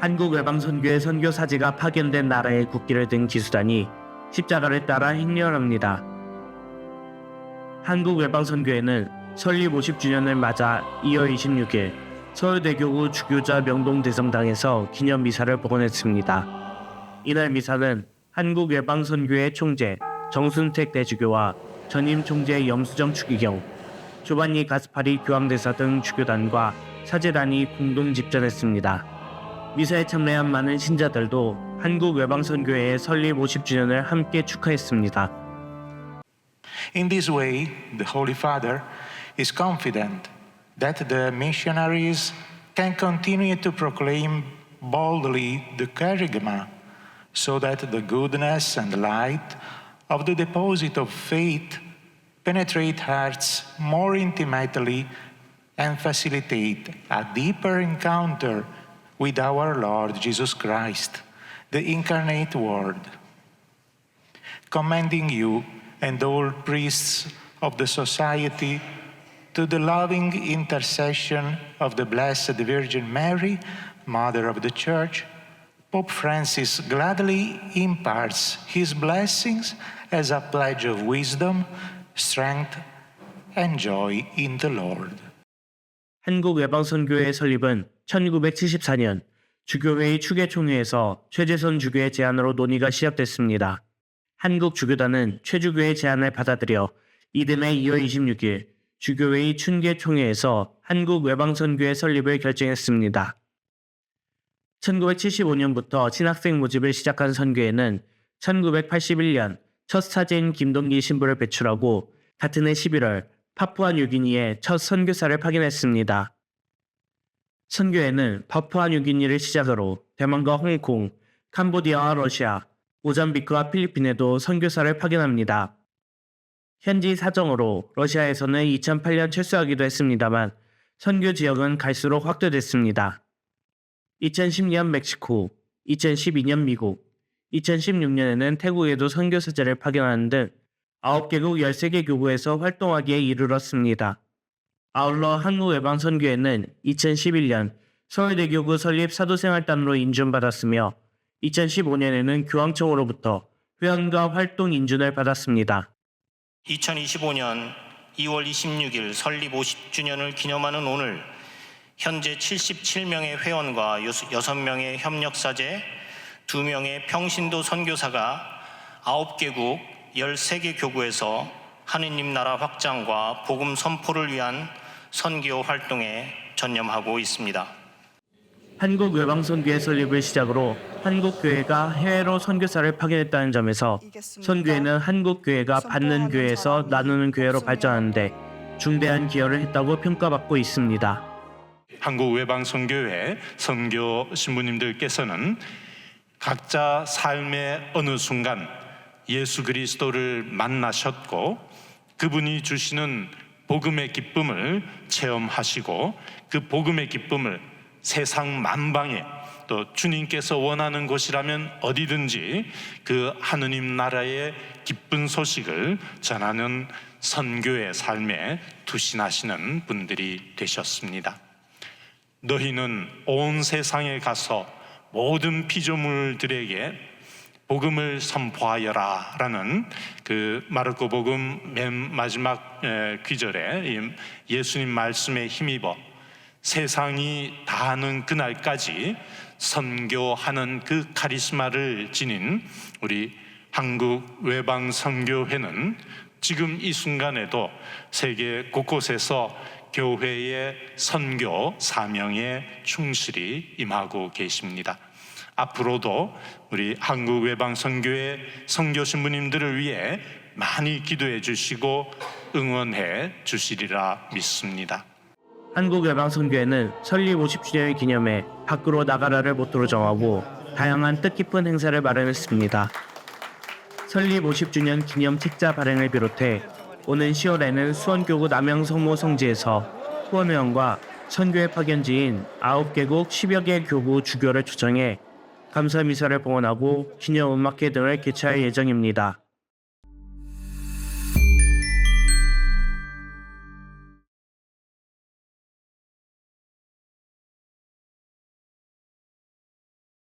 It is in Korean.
한국 외방선교의 선교사지가 파견된 나라의 국기를 든 기수단이 십자가를 따라 행렬합니다. 한국 외방선교회는 설립 50주년을 맞아 2월 26일 서울대교구 주교자 명동대성당에서 기념 미사를 복원했습니다. 이날 미사는 한국 외방선교회 총재 정순택 대주교와 전임 총재 염수정 추기경, 조반니 가스파리 교황대사 등 주교단과 사제단이 공동 집전했습니다. 미사에 참여한 많은 신자들도 한국 외방선교회의 설립 50주년을 함께 축하했습니다. In this way, the Holy Father is confident that the missionaries can continue to proclaim boldly the kerygma, so that the goodness and light of the deposit of faith penetrate hearts more intimately and facilitate a deeper encounter with our Lord Jesus Christ, the incarnate Word commending you and all priests of the society to the loving intercession of the Blessed Virgin Mary, Mother of the Church, Pope Francis gladly imparts his blessings as a pledge of wisdom, strength, and joy in the Lord. 한국 외방선교회 설립은 1974년 주교회의 추계총회에서 최재선 주교의 제안으로 논의가 시작됐습니다. 한국 주교단은 최주교의 제안을 받아들여 이듬해 2월 26일 주교회의 춘계총회에서 한국 외방선교회 설립을 결정했습니다. 1975년부터 신학생 모집을 시작한 선교회는 1981년 첫 사제인 김동기 신부를 배출하고 같은 해 11월 파푸아 뉴기니에 첫 선교사를 파견했습니다. 선교회는 파푸아 뉴기니를 시작으로 대만과 홍콩, 캄보디아와 러시아, 모잠비크와 필리핀에도 선교사를 파견합니다. 현지 사정으로 러시아에서는 2008년 철수하기도 했습니다만 선교 지역은 갈수록 확대됐습니다. 2010년 멕시코, 2012년 미국, 2016년에는 태국에도 선교사제를 파견하는 등 9개국 13개 교구에서 활동하기에 이르렀습니다. 아울러 한국외방선교회는 2011년 서울대 교구 설립 사도생활단으로 인준받았으며 2015년에는 교황청으로부터 회원과 활동 인준을 받았습니다. 2025년 2월 26일 설립 50주년을 기념하는 오늘 현재 77명의 회원과 6명의 협력사제, 2명의 평신도 선교사가 9개국 13개 교구에서 하느님 나라 확장과 복음 선포를 위한 선교 활동에 전념하고 있습니다. 한국 외방선교회 설립을 시작으로 한국 교회가 해외로 선교사를 파견했다는 점에서 선교회는 한국 교회가 받는 교회에서 나누는 교회로 발전하는데 중대한 기여를 했다고 평가받고 있습니다. 한국 외방선교회 선교 신부님들께서는 각자 삶의 어느 순간 예수 그리스도를 만나셨고 그분이 주시는 복음의 기쁨을 체험하시고 그 복음의 기쁨을 세상 만방에 또 주님께서 원하는 곳이라면 어디든지 그 하느님 나라의 기쁜 소식을 전하는 선교의 삶에 투신하시는 분들이 되셨습니다. 너희는 온 세상에 가서 모든 피조물들에게 복음을 선포하여라 라는 그 마르코 복음 맨 마지막 에, 귀절에 이 예수님 말씀에 힘입어 세상이 다하는 그날까지 선교하는 그 카리스마를 지닌 우리 한국 외방 선교회는 지금 이 순간에도 세계 곳곳에서 교회의 선교 사명에 충실히 임하고 계십니다. 앞으로도 우리 한국 외방 선교회 선교 신부님들을 위해 많이 기도해 주시고 응원해 주시리라 믿습니다. 한국 외방 선교회는 설립 50주년을 기념해 밖으로 나가라를 모토로 정하고 다양한 뜻깊은 행사를 마련했습니다. 설립 50주년 기념 책자 발행을 비롯해 오는 10월에는 수원교구 남양성모 성지에서 후원회원과 선교회 파견지인 9개국 10여 개 교구 주교를 초청해 감사 미사를 봉헌하고 기념 음악회 등을 개최할 예정입니다.